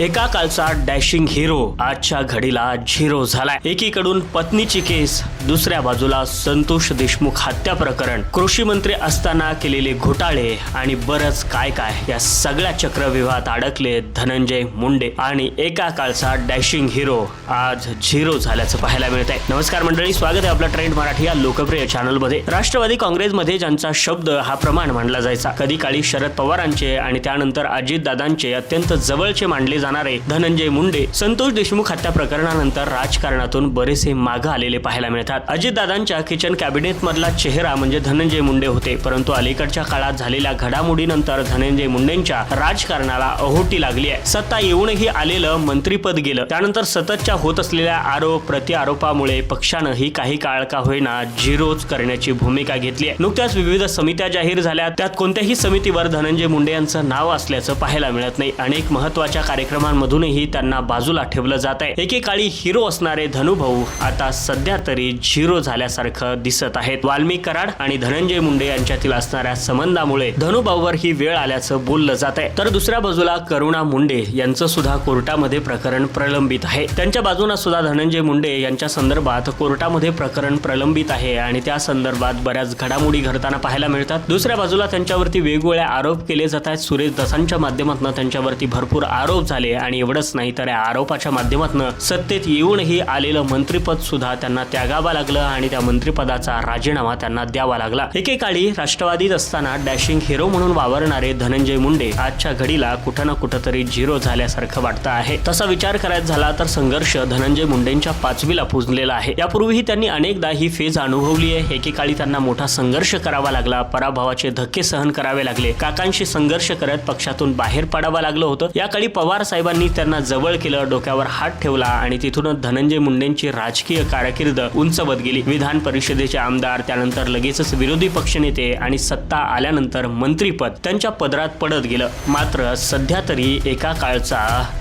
एका कालचा dashing hero आजच्या घडीला झिरो झालाय. एकीकडून पत्नीची केस दुसऱ्या बाजूला संतोष देशमुख हत्या प्रकरण कृषी मंत्री असताना केलेले घोटाळे आणि बरंच काय काय या सगळ्या चक्रव्यूहात अडकले धनंजय मुंडे. आणि एका काळचा डॅशिंग हिरो आज झिरो झाल्याचं पाहायला मिळत आहे नमस्कार मंडळी स्वागत आहे आपला ट्रेंड मराठी या लोकप्रिय चॅनलमध्ये. राष्ट्रवादी काँग्रेसमध्ये ज्यांचा शब्द हा प्रमाण मानला जायचा. कधी काळी शरद पवारांचे आणि त्यानंतर अजितदादांचे अत्यंत जवळचे मानले जाणारे धनंजय मुंडे संतोष देशमुख हत्या प्रकरणानंतर राजकारणातून बरेचसे मागं आलेले पाहायला मिळतात. अजितदादांच्या किचन कॅबिनेट मधला चेहरा म्हणजे धनंजय मुंडे होते. परंतु अलीकडच्या काळात झालेल्या घडामोडीनंतर धनंजय मुंडेंच्या राजकारणाला अहोटी लागली आहे. सत्ता येऊनही आलेलं मंत्रीपद गेलं. त्यानंतर सततच्या होत असलेल्या आरोप प्रतिआरोपामुळे पक्षानं ही काही काळ का होईना झिरोच करण्याची भूमिका घेतली आहे. नुकत्याच विविध समित्या जाहीर झाल्या. त्यात कोणत्याही समितीवर धनंजय मुंडे यांचं नाव असल्याचं पाहायला मिळत नाही. अनेक महत्त्वाच्या कार्यक्रमांमधूनही त्यांना बाजूला ठेवलं जात आहे. एकेकाळी हिरो असणारे धनुभाऊ आता सध्या तरी झिरो झाल्यासारखं दिसत आहेत. वाल्मिक कराड आणि धनंजय मुंडे यांच्यातील असणाऱ्या संबंधामुळे धनुभाऊवर ही वेळ आल्याचं बोललं जात आहे. तर दुसऱ्या बाजूला करुणा मुंडे यांचं सुद्धा कोर्टामध्ये प्रकरण प्रलंबित आहे. त्यांच्या बाजूने सुद्धा धनंजय मुंडे यांच्या संदर्भात कोर्टामध्ये प्रकरण प्रलंबित आहे आणि त्या संदर्भात बऱ्याच घडामोडी घडताना पाहायला मिळतात. दुसऱ्या बाजूला त्यांच्यावरती वेगवेगळे आरोप केले जात आहेत. सुरेश दसांच्या माध्यमातून त्यांच्यावरती भरपूर आरोप झाले आणि एवढंच नाही तर या आरोपाच्या माध्यमातून सत्तेत येऊनही आलेलं मंत्रीपद सुद्धा त्यांना त्यागावं लागलं आणि त्या मंत्रिपदाचा राजीनामा त्यांना द्यावा लागला. एकेकाळी राष्ट्रवादीत असताना डॅशिंग हिरो म्हणून वावरणारे धनंजय मुंडे आजच्या घडीला कुठं ना कुठं तरी झिरो झाल्यासारखं वाटतं आहे. तसा विचार करायचा झाला तर संघर्ष धनंजय मुंडेंच्या पाचवीला पुजलेला आहे. यापूर्वीही त्यांनी अनेकदा ही फेज अनुभवली आहे. एकेकाळी त्यांना मोठा संघर्ष करावा लागला. पराभवाचे धक्के सहन करावे लागले. काकांशी संघर्ष करत पक्षातून बाहेर पडावं लागलं होतं. या काळी पवार साहेबांनी त्यांना जवळ केलं डोक्यावर हात ठेवला आणि तिथूनच धनंजय मुंडेंची राजकीय कारकीर्द उंचवत गेली. विधान परिषदेचे आमदार त्यानंतर लगेचच विरोधी पक्षनेते आणि सत्ता आल्यानंतर मंत्रीपद त्यांच्या पदरात पडत गेलं. मात्र सध्या तरी एका काळचा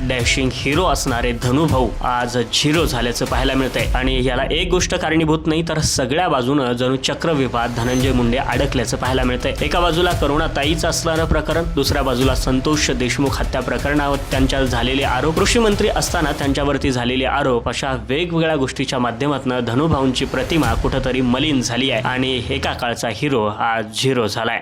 डॅशिंग हिरो असणारे धनुभाऊ आज झिरो झाल्याचं पाहायला मिळतंय. आणि याला एक गोष्ट कारणीभूत नाही तर सगळ्या बाजूनं जणू चक्रव्यूहात धनंजय मुंडे अडकल्याचं पाहायला मिळतंय. एका बाजूला करुणाताईचं असणारं प्रकरण दुसऱ्या बाजूला संतोष देशमुख हत्या प्रकरणावर त्यांच्या झालेले आरोप कृषी मंत्री असताना त्यांच्यावरती झालेले आरोप अशा वेगवेगळ्या गोष्टीच्या माध्यमातून धनुभाऊंची प्रतिमा कुठंतरी मलिन झाली आहे आणि एका काळचा हिरो आज झिरो झालाय.